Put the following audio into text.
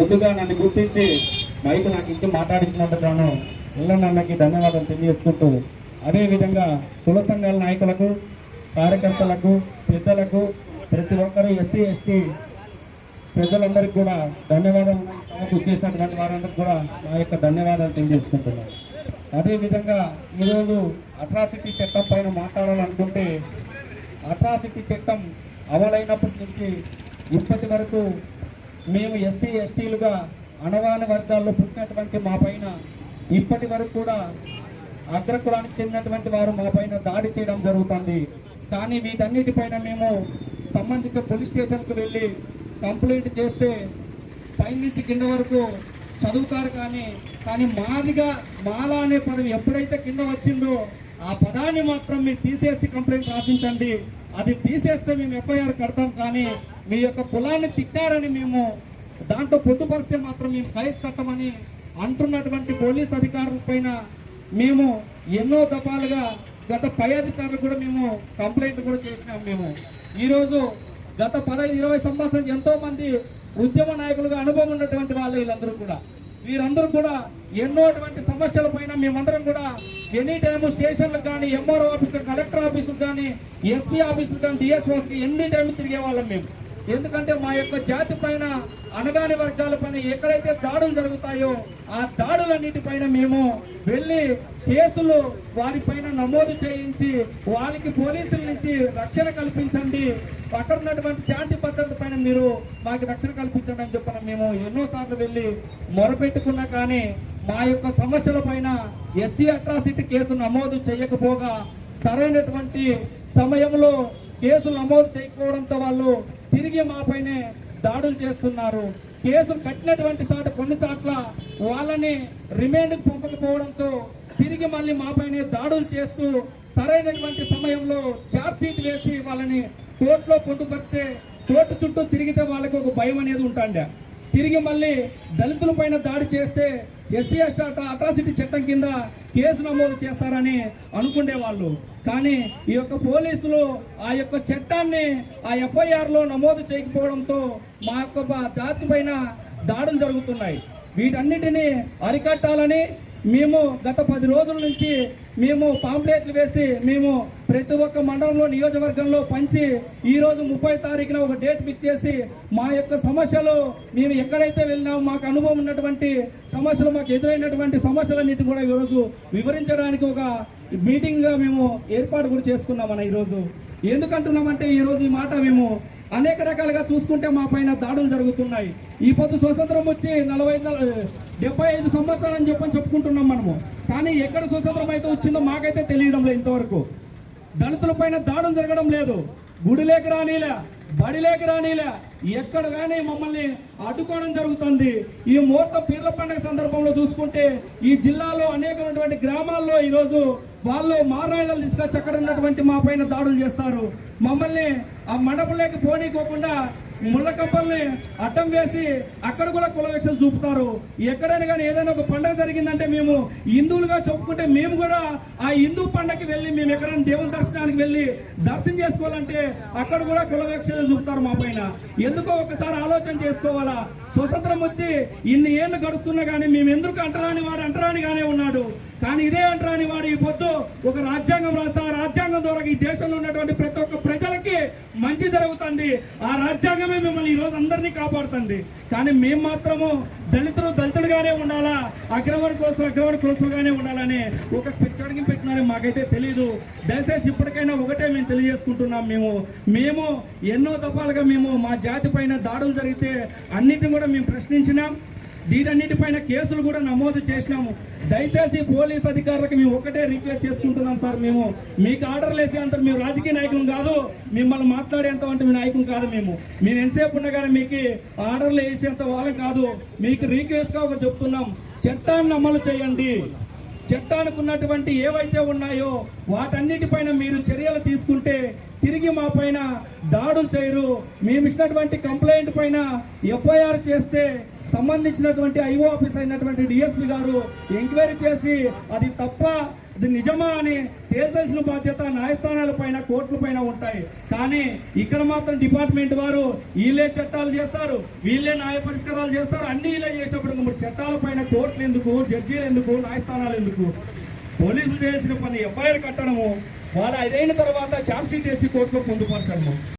ముందుగా నన్ను గుర్తించి మైకు నాకు ఇచ్చి మాట్లాడించినందుకు గాను ఇళ్ళన్నకి ధన్యవాదాలు తెలియజేసుకుంటూ అదేవిధంగా కుల సంఘాల నాయకులకు కార్యకర్తలకు పెద్దలకు ప్రతి ఒక్కరూ ఎస్సీ ఎస్టీ ప్రజలందరికీ కూడా ధన్యవాదాలు. సభకు చేసినటువంటి వారందరికీ కూడా నా యొక్క ధన్యవాదాలు తెలియజేసుకుంటున్నాను. అదేవిధంగా ఈరోజు అట్రాసిటీ చట్టం పైన మాట్లాడాలనుకుంటే అట్రాసిటీ చట్టం అమలైనప్పటి నుంచి ఇప్పటి వరకు మేము ఎస్సీ ఎస్టీలుగా అనవాని వర్గాల్లో పుట్టినటువంటి మా పైన ఇప్పటి వరకు కూడా అగ్రకులానికి చెందినటువంటి వారు మా పైన దాడి చేయడం జరుగుతుంది. కానీ వీటన్నిటిపైన మేము సంబంధిత పోలీస్ స్టేషన్కు వెళ్ళి కంప్లైంట్ చేస్తే పైనుంచి కింద వరకు చదువుతారు కానీ కానీ మాదిగా మాలా అనే పదం ఎప్పుడైతే కింద వచ్చిందో ఆ పదాన్ని మాత్రం మీరు తీసేసి కంప్లైంట్ రాసించండి. అది తీసేస్తే మేము ఎఫ్ఐఆర్ కడతాం కానీ మీ యొక్క కులాన్ని తిట్టారని మేము దాంట్లో పొందుపరిస్తే మాత్రం మేము కేసు కట్టమని అంటున్నటువంటి పోలీస్ అధికారుల పైన మేము ఎన్నో దఫాలుగా గత పై అధికారులు కూడా మేము కంప్లైంట్ కూడా చేసినాం మేము. ఈరోజు గత పదహైదు ఇరవై సంవత్సరం ఎంతో మంది ఉద్యమ నాయకులుగా అనుభవం ఉన్నటువంటి వాళ్ళు వీళ్ళందరూ కూడా. వీరందరూ కూడా ఎన్నో అటువంటి సమస్యల పైన మేమందరం కూడా ఎనీ టైము స్టేషన్లకు కానీ ఎంఆర్ఓ ఆఫీసులకు కలెక్టర్ ఆఫీసులకు కానీ ఎస్పీ ఆఫీసులకు కానీ డిఎస్ఓస్కి ఎన్ని టైం తిరిగే వాళ్ళం మేము. ఎందుకంటే మా యొక్క జాతి పైన అనగాని వర్గాల పైన ఎక్కడైతే దాడులు జరుగుతాయో ఆ దాడులన్నిటిపైన మేము వెళ్ళి కేసులు వారిపైన నమోదు చేయించి వాళ్ళకి పోలీసుల నుంచి రక్షణ కల్పించండి. అక్కడ ఉన్నటువంటి శాంతి భద్రత పైన మీరు మాకు రక్షణ కల్పించండి అని చెప్పిన మేము ఎన్నో సార్లు వెళ్ళి మొరపెట్టుకున్నా కానీ మా యొక్క సమస్యల పైన ఎస్సీ అట్రాసిటీ కేసు నమోదు చేయకపోగా సరైనటువంటి సమయంలో కేసులు నమోదు చేయకపోవడంతో వాళ్ళు తిరిగి మాపైనే దాడులు చేస్తున్నారు. కేసులు కట్టినటువంటి సాట కొన్ని సాట్ల వాళ్ళని రిమాండ్కి పంపకపోవడంతో తిరిగి మళ్ళీ మాపైనే దాడులు చేస్తూ సరైనటువంటి సమయంలో ఛార్జ్షీట్ వేసి వాళ్ళని కోర్టులో పొందుపరిస్తే కోర్టు చుట్టూ తిరిగితే వాళ్ళకి ఒక భయం అనేది ఉంటాండే. తిరిగి మళ్ళీ దళితుల పైన దాడి చేస్తే ఎస్సీ ఎస్టీ అట్రాసిటీ చట్టం కింద కేసు నమోదు చేస్తారని అనుకునేవాళ్ళు కానీ ఈ యొక్క పోలీసులు ఆ యొక్క చట్టాన్ని ఆ ఎఫ్ఐఆర్లో నమోదు చేయకపోవడంతో మా యొక్క బ- జాతి పైన దాడులు జరుగుతున్నాయి. వీటన్నిటినీ అరికట్టాలని మేము గత పది రోజుల నుంచి మేము పాంప్లెట్లు వేసి మేము ప్రతి ఒక్క మండలంలో నియోజకవర్గంలో పంచి ఈరోజు ముప్పై తారీఖున ఒక డేట్ ఫిక్స్ చేసి మా యొక్క సమస్యలు మేము ఎక్కడైతే వెళ్ళినామో మాకు అనుభవం ఉన్నటువంటి సమస్యలు మాకు ఎదురైనటువంటి సమస్యలన్నిటి కూడా ఈరోజు వివరించడానికి ఒక మీటింగ్గా మేము ఏర్పాటు కూడా చేసుకున్నామన్న ఈరోజు ఎందుకంటున్నామంటే ఈరోజు ఈ మాట మేము అనేక రకాలుగా చూసుకుంటే మా పైన దాడులు జరుగుతున్నాయి. ఈ పొద్దు స్వతంత్రం వచ్చి నలభై ఐదు డెబ్బై ఐదు సంవత్సరాలు అని చెప్పని చెప్పుకుంటున్నాం మనము. కానీ ఎక్కడ స్వతంత్రం అయితే వచ్చిందో మాకైతే తెలియడం లేదు ఇంతవరకు. దళితుల పైన దాడులు జరగడం లేదు. గుడిలేకి రానిలే బడిలేకి రానిలే ఎక్కడ కానీ మమ్మల్ని అడ్డుకోవడం జరుగుతుంది. ఈ ముహూర్త పీర్ల పండుగ సందర్భంలో చూసుకుంటే ఈ జిల్లాలో అనేకమైనటువంటి గ్రామాల్లో ఈరోజు వాళ్ళు మారాయుధాలు తీసుకొచ్చి అక్కడ ఉన్నటువంటి మా పైన దాడులు చేస్తారు. మమ్మల్ని ఆ మండపంలోకి పోనీకోకుండా ముళ్ళ కంపల్ని అడ్డం వేసి అక్కడ కూడా కులవీక్షలు చూపుతారు. ఎక్కడైనా కానీ ఏదైనా ఒక పండగ జరిగిందంటే మేము హిందువులుగా చెప్పుకుంటే మేము కూడా ఆ హిందూ పండగకి వెళ్ళి మేము ఎక్కడైనా దేవుని దర్శనానికి వెళ్ళి దర్శనం చేసుకోవాలంటే అక్కడ కూడా కుల విక్షలు చూపుతారు మా పైన. ఎందుకో ఒకసారి ఆలోచన చేసుకోవాలా? స్వతంత్రం వచ్చి ఇన్ని ఏళ్ళు గడుస్తున్నా కానీ మేము ఎందుకు అంటరాని వాడు అంటరానిగానే ఉన్నాడు. కానీ ఇదే అంటరాని వాడు ఈ పొద్దు ఒక రాజ్యాంగం రాస్తా రాజ్యాంగం ద్వారా ఈ దేశంలో ఉన్నటువంటి ప్రతి ఒక్క మంచి జరుగుతుంది. ఆ రాజ్యాంగమే మిమ్మల్ని ఈ రోజు అందరినీ కాపాడుతుంది. కానీ మేము మాత్రము దళితులు దళితుడుగానే ఉండాలా? అగ్రవర్ కోసం అగ్రవర్ కోసంగానే ఉండాలని ఒక పిచ్చడికి పెట్టినారని మాకైతే తెలియదు దయచేసి ఇప్పటికైనా ఒకటే మేము తెలియజేసుకుంటున్నాం. మేము మేము ఎన్నో దఫాలుగా మేము మా జాతి పైన దాడులు జరిగితే అన్నిటిని కూడా మేము ప్రశ్నించినాం. దీనన్నిటిపైన కేసులు కూడా నమోదు చేసినాము. దయచేసి పోలీస్ అధికారులకు మేము ఒకటే రిక్వెస్ట్ చేసుకుంటున్నాం సార్ మేము. మీకు ఆర్డర్లు వేసేంత మేము రాజకీయ నాయకులు కాదు. మిమ్మల్ని మాట్లాడేంత వంటి మీ నాయకులు కాదు మేము. మేము ఎంతసేపు ఉండగానే మీకు ఆర్డర్లు వేసేంత వాళ్ళం కాదు. మీకు రిక్వెస్ట్గా ఒక చెప్తున్నాం. చట్టాన్ని అమలు చేయండి. చట్టానికి ఉన్నటువంటి ఏవైతే ఉన్నాయో వాటన్నిటిపైన మీరు చర్యలు తీసుకుంటే తిరిగి మా పైన దాడులు చేయరు. మేము ఇచ్చినటువంటి కంప్లైంట్ పైన ఎఫ్ఐఆర్ చేస్తే సంబంధించినటువంటి ఐఓ ఆఫీస్ అయినటువంటి డిఎస్పి గారు ఎంక్వైరీ చేసి అది తప్ప ఇది నిజమా అని తేల్చాల్సిన బాధ్యత న్యాయస్థానాల పైన కోర్టుల పైన ఉంటాయి. కానీ ఇక్కడ మాత్రం డిపార్ట్మెంట్ వారు వీళ్ళే చట్టాలు చేస్తారు వీళ్ళే న్యాయ పరిష్కారాలు చేస్తారు అన్ని వీళ్ళే చేసినప్పుడు మరి చట్టాల పైన కోర్టులు ఎందుకు జడ్జీలు ఎందుకు న్యాయస్థానాలు ఎందుకు? పోలీసులు చేయాల్సిన పని ఎఫ్ఐఆర్ కట్టడము వాళ్ళు అదైన తర్వాత ఛార్జ్షీట్ వేసి కోర్టులో పొందుపరచడము.